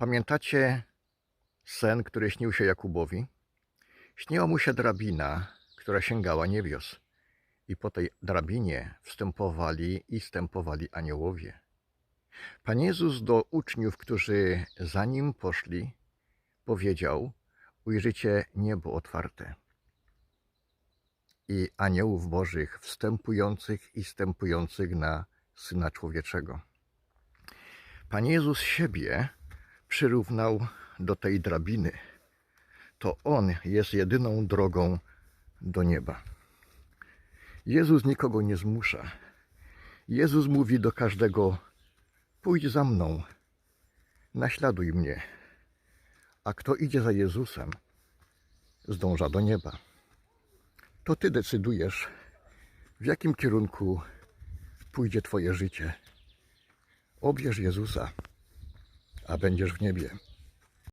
Pamiętacie sen, który śnił się Jakubowi? Śniła mu się drabina, która sięgała niebios. I po tej drabinie wstępowali i stępowali aniołowie. Pan Jezus do uczniów, którzy za nim poszli, powiedział: Ujrzycie niebo otwarte i aniołów bożych wstępujących i stępujących na syna człowieczego. Pan Jezus siebie przyrównał do tej drabiny. To On jest jedyną drogą do nieba. Jezus nikogo nie zmusza. Jezus mówi do każdego: Pójdź za mną, naśladuj mnie. A kto idzie za Jezusem, zdąża do nieba. To Ty decydujesz, w jakim kierunku pójdzie Twoje życie. Obierz Jezusa, a będziesz w niebie.